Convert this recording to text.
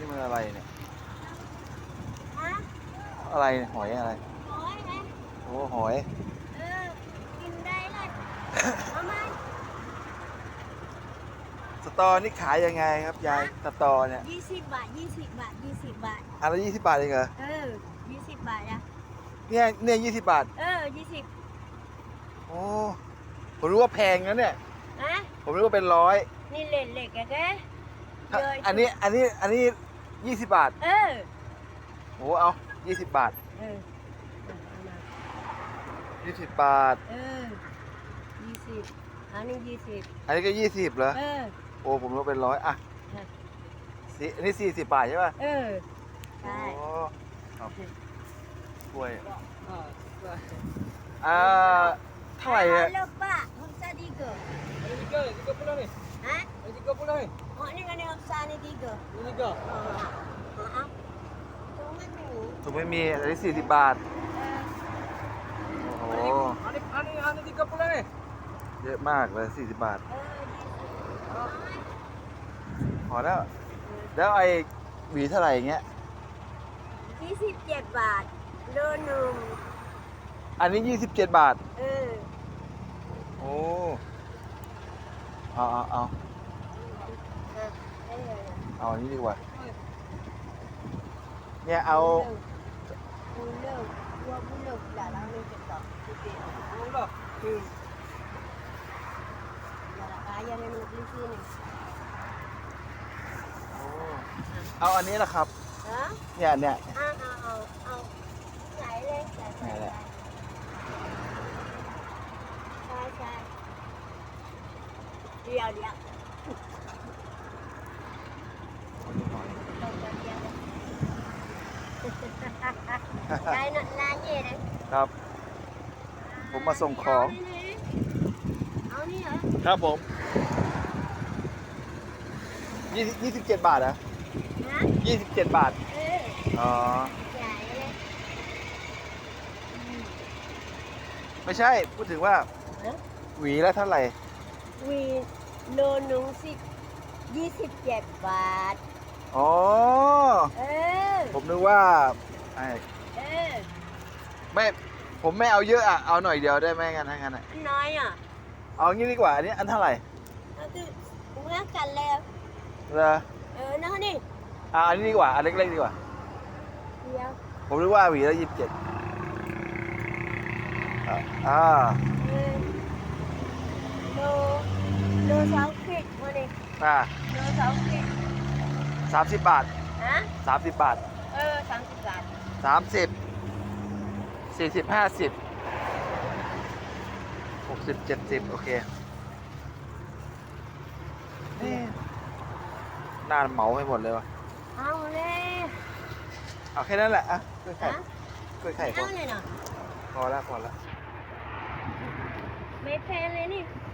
นี่มันอะไรเนี่ย อะไรเนี่ยหอยอะไร โอ้หอย สตอนี่ขายยังไงครับยายสตอเนี่ยยี่สิบบาทยี่สิบบาทยี่สิบบาทอันละยี่สิบบาทเองเหรอ เออยี่สิบบาทนะเนี่ยเนี่ยยี่สิบบาท เออยี่สิบโอ้ผมรู้ว่าแพงนะเนี่ย อะผมรู้ว่าเป็นร้อย นี่เหล็กเหล็กแก ถ้าเยอะอันนี้อันนี้อันนี้ยี่สิบบาทเออโอ้เอายี่สิบบาทเออเอามายี่สิบบาท เออยี่สิบอันนี้ยี่สิบอันนี้ก็ยี่สิบเหรอเออโอ้ผมรู้ว่าเป็นร้อยอะค่ะสิอันนี้สี่สิบบาทใช่ป่ะเออใช่โอ้เอาถ้วย Ah, sudah. อ่าเท่าไหร่อะ Halo Pak, Hamsa tiga. Ada tiga ni, tiga puluh ni. Ha? Ada tiga puluh ni. Oh ni kan Hamsa ni tiga. Ini tiga. Ha. Ha. Cuma ni. ถูกไม่มีอันนี้สี่สิบบาท Eh, โอ้โห Ani, ani, ani tiga puluh ni. เยอะมากเลยสี่สิบบาท eh, พอแล้ว แล้วไอ้หวีเท่าไหร่อย่างเงี้ย ยี่สิบเจ็ดบาทโลหนึ่งอันนี้ยี่สิบเจ็ดบาท เออ โอ้ เอาเอาเอาอะ เออเอาอันนี้ดีกว่า เนี่ยเอาบุลเลวัวบุลเลหลานเราเนี่ยจะต่อที่เป็น Puluh. อืมหลานกายยังไม่รู้ที่นี่เอาอันนี้แหละครับฮะเนี่ยเนี่ยเอาเอาเอาเอาไหนเลยใส่ใส่ ไหนแหละ ใช่ใช่เดี๋ยวเดี๋ยวเราจะเดี๋ยว ได้หนร้านเย่เลยครับ ผมมาส่งของ เอานี่เหรอครับผมยี่ยี่สิบเจ็ดบาทเหรอฮะยี่สิบเจ็ดบาท เอออ๋อ ใหญ่เลยไม่ใช่ พูดถึงว่าฮะหวีละเท่าไหร่ วีโลหนึ่งสิบยี่สิบเจ็ดบาท อ๋อ เออ ผมนึกว่าไอ้เออ ไม่ผมไม่เอาเยอะอะเอาหน่อยเดียวได้ไหมงั้นถ้างั้นอะอันน้อยอะเอางี้ดีกว่าอันนี้อันเท่าไหร่ก็คือเหมื่อนกันแล้วเหรอเออนะนี่อ่าอันนี้ดีกว่าอันเล็กๆดีกว่า เดียวผมนึกว่าหวีละยี่สิบเจ็ดอ่าเออโลโลสองขีดมานี่อ่าโลสองขีดสามสิบบาทฮะสามสิบบาท เออสามสิบบาทสามสิบ สี่สิบห้าสิบหกสิบเจ็ดสิบโอเคเอ๊ะน่าเหมาให้หมดเลยวะเอาเลยเอาแค่นั้นแหละอะกล้วยไข่ฮะกล้วยไข่พอเอาเลยเนาะพอแล้วพอแล้วไม่แพงเลยนี่อ